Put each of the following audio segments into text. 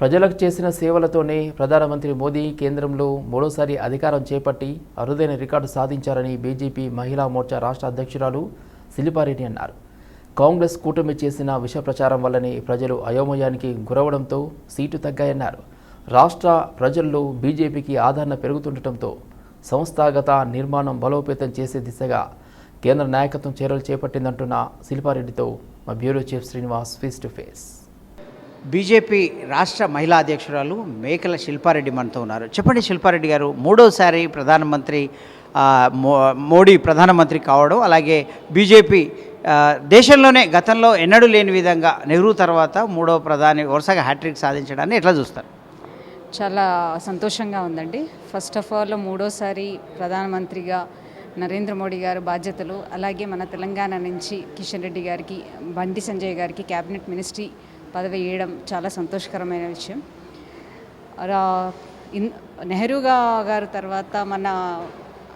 ప్రజలకు చేసిన సేవలతోనే ప్రధానమంత్రి మోదీ కేంద్రంలో మూడోసారి అధికారం చేపట్టి అరుదైన రికార్డు సాధించారని బీజేపీ మహిళా మోర్చా రాష్ట్ర అధ్యక్షురాలు శిల్పారెడ్డి అన్నారు. కాంగ్రెస్ కూటమి చేసిన విష ప్రచారం వల్లనే ప్రజలు అయోమయానికి గురవడంతో సీటు తగ్గాయన్నారు. రాష్ట్ర ప్రజల్లో బీజేపీకి ఆదరణ పెరుగుతుండటంతో సంస్థాగత నిర్మాణం బలోపేతం చేసే దిశగా కేంద్ర నాయకత్వం చర్యలు చేపట్టిందంటున్న శిల్పారెడ్డితో మా bureau chief Srinivas face to face. BJP రాష్ట్ర మహిళా అధ్యక్షురాలు మేకల శిల్పారెడ్డి మనతో ఉన్నారు. చెప్పండి శిల్పారెడ్డి గారు మూడోసారి ప్రధానమంత్రి మో మోడీ ప్రధానమంత్రి కావడం అలాగే బీజేపీ దేశంలోనే గతంలో ఎన్నడూ లేని విధంగా నెహ్రూ తర్వాత మూడో ప్రధాని వరుసగా హ్యాట్రిక్ సాధించడాన్ని ఎట్లా చూస్తారు? చాలా సంతోషంగా ఉందండి. ఫస్ట్ ఆఫ్ ఆల్ మూడోసారి ప్రధానమంత్రిగా నరేంద్ర మోడీ గారు బాధ్యతలు అలాగే మన తెలంగాణ నుంచి కిషన్ రెడ్డి గారికి బండి సంజయ్ గారికి క్యాబినెట్ మినిస్ట్రీ పదవి ఇవ్వడం చాలా సంతోషకరమైన విషయం. రా- ఇన్- నెహ్రూ గారు తర్వాత మన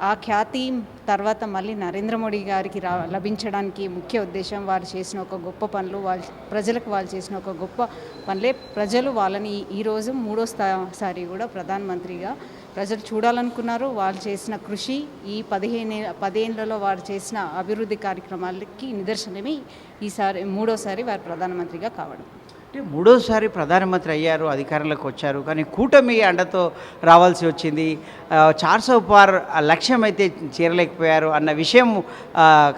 ఆ ఖ్యాతి తర్వాత మళ్ళీ నరేంద్ర మోడీ గారికి రా లభించడానికి ముఖ్య ఉద్దేశం వారు చేసిన ఒక గొప్ప పనులు వాళ్ళు ప్రజలకు వాళ్ళు చేసిన ఒక గొప్ప పనులే ప్రజలు వాళ్ళని ఈరోజు మూడో స్థా- సారి కూడా ప్రధానమంత్రిగా ప్రజలు చూడాలనుకున్నారు. వాళ్ళు చేసిన కృషి ఈ పదిహేను పదేళ్ళలో వారు చేసిన అభివృద్ధి కార్యక్రమాలకి నిదర్శనమే ఈసారి మూడోసారి వారు ప్రధానమంత్రిగా కావడం. అంటే మూడోసారి ప్రధానమంత్రి అయ్యారు అధికారంలోకి వచ్చారు. కానీ కూటమి అండతో రావాల్సి వచ్చింది. చార్సో పార్ ఆ లక్ష్యం అయితే చేరలేకపోయారు అన్న విషయం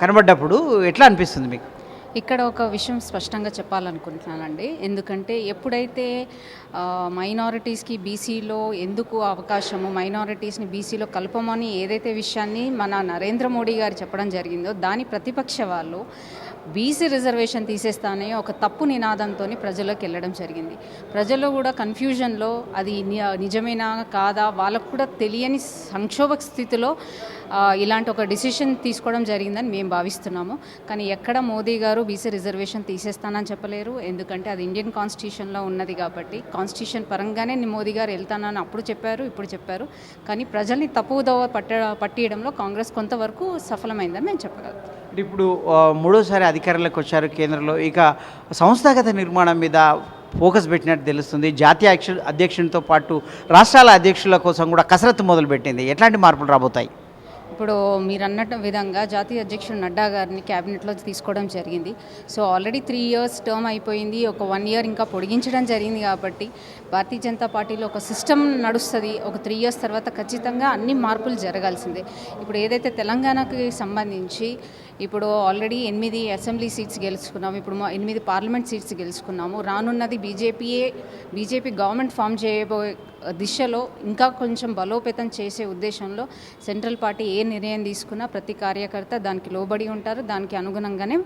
కనబడ్డప్పుడు ఎట్లా అనిపిస్తుంది మీకు? ఇక్కడ ఒక విషయం స్పష్టంగా చెప్పాలనుకుంటున్నానండి. ఎందుకంటే ఎప్పుడైతే మైనారిటీస్కి బీసీలో ఎందుకు అవకాశము మైనారిటీస్ని బీసీలో కలపమని ఏదైతే విషయాన్ని మన నరేంద్ర మోడీ గారు చెప్పడం జరిగిందో దాని ప్రతిపక్ష వాళ్ళు బీసీ రిజర్వేషన్ తీసేస్తానే ఒక తప్పు నినాదంతో ప్రజల్లోకి వెళ్ళడం జరిగింది. ప్రజల్లో కూడా కన్ఫ్యూజన్లో అది నిజమేనా కాదా వాళ్ళకు కూడా తెలియని సంక్షోభ స్థితిలో ఇలాంటి ఒక డిసిషన్ తీసుకోవడం జరిగిందని మేము భావిస్తున్నాము. కానీ ఎక్కడ మోదీ గారు బీసీ రిజర్వేషన్ తీసేస్తానని చెప్పలేరు. ఎందుకంటే అది ఇండియన్ కాన్స్టిట్యూషన్లో ఉన్నది కాబట్టి కాన్స్టిట్యూషన్ పరంగానే మోదీ గారు వెళ్తానని అప్పుడు చెప్పారు ఇప్పుడు చెప్పారు. కానీ ప్రజల్ని తప్పుదోవ పట్ట పట్టియడంలో కాంగ్రెస్ కొంతవరకు సఫలమైందని మేము చెప్పగలుగుతాం. ఇప్పుడు మూడోసారి అధికారంలోకి వచ్చారు కేంద్రంలో. ఇక సంస్థాగత నిర్మాణం మీద ఫోకస్ పెట్టినట్టు తెలుస్తుంది. జాతీయ అధ్యక్షు అధ్యక్షునితో పాటు రాష్ట్రాల అధ్యక్షుల కోసం కూడా కసరత్తు మొదలుపెట్టింది. ఎట్లాంటి మార్పులు రాబోతాయి? ఇప్పుడు మీరు అన్నట్టు విధంగా జాతీయ అధ్యక్షుడు నడ్డా గారిని క్యాబినెట్లో తీసుకోవడం జరిగింది. So already three years term అయిపోయింది. ఒక వన్ ఇయర్ ఇంకా పొడిగించడం జరిగింది కాబట్టి భారతీయ జనతా పార్టీలో ఒక సిస్టమ్ నడుస్తుంది. ఒక త్రీ ఇయర్స్ తర్వాత ఖచ్చితంగా అన్ని మార్పులు జరగాల్సిందే. ఇప్పుడు ఏదైతే తెలంగాణకి సంబంధించి ఇప్పుడు ఆల్రెడీ ఎనిమిది అసెంబ్లీ సీట్స్ గెలుచుకున్నాము. ఇప్పుడు మా ఎనిమిది పార్లమెంట్ సీట్స్ గెలుచుకున్నాము. రానున్నది బీజేపీయే బీజేపీ గవర్నమెంట్ ఫామ్ చేయబోయే దిశలో ఇంకా కొంచెం బలోపేతం చేసే ఉద్దేశంలో సెంట్రల్ పార్టీ ఏ నిర్ణయం తీసుకున్నా ప్రతి కార్యకర్త దానికి లోబడి ఉంటారు దానికి అనుగుణంగానే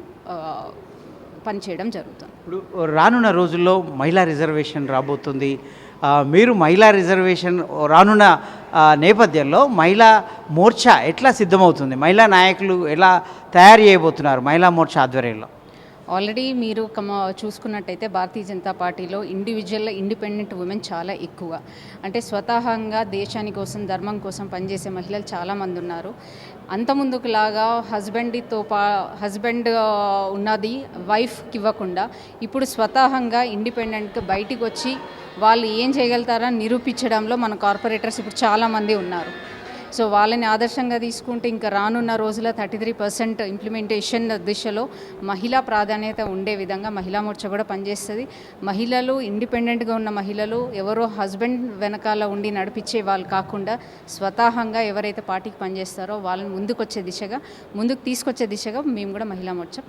పనిచేయడం జరుగుతుంది. ఇప్పుడు రానున్న రోజుల్లో మహిళా రిజర్వేషన్ రాబోతుంది. మీరు మహిళా రిజర్వేషన్ రానున్న నేపథ్యంలో మహిళా మోర్చా ఎట్లా సిద్ధమవుతుంది? మహిళా నాయకులు ఎలా తయారు చేయబోతున్నారు మహిళా మోర్చా ఆధ్వర్యంలో? ఆల్రెడీ మీరు కమ చూసుకున్నట్టయితే భారతీయ జనతా పార్టీలో ఇండివిజువల్ ఇండిపెండెంట్ ఉమెన్ చాలా ఎక్కువ. అంటే స్వతహంగా దేశాని కోసం ధర్మం కోసం పనిచేసే మహిళలు చాలామంది ఉన్నారు. అంత ముందుకులాగా హస్బెండ్తో పా హస్బెండ్ ఉన్నది వైఫ్కి ఇవ్వకుండా ఇప్పుడు స్వతహంగా ఇండిపెండెంట్గా బయటికి వచ్చి వాళ్ళు ఏం చేయగలుగుతారని నిరూపించడంలో మన కార్పొరేటర్స్ ఇప్పుడు చాలామంది ఉన్నారు. సో వాళ్ళని ఆదర్శంగా తీసుకుంటే ఇంకా రానున్న రోజుల థర్టీ త్రీ పర్సెంట్ ఇంప్లిమెంటేషన్ దిశలో మహిళా ప్రాధాన్యత ఉండే విధంగా మహిళా మోర్చా కూడా పనిచేస్తుంది. మహిళలు ఇండిపెండెంట్గా ఉన్న మహిళలు ఎవరో హస్బెండ్ వెనకాల ఉండి నడిపించే వాళ్ళు కాకుండా స్వతహాగా ఎవరైతే పార్టీకి పనిచేస్తారో వాళ్ళని ముందుకొచ్చే దిశగా ముందుకు తీసుకొచ్చే దిశగా మేము కూడా మహిళా మోర్చా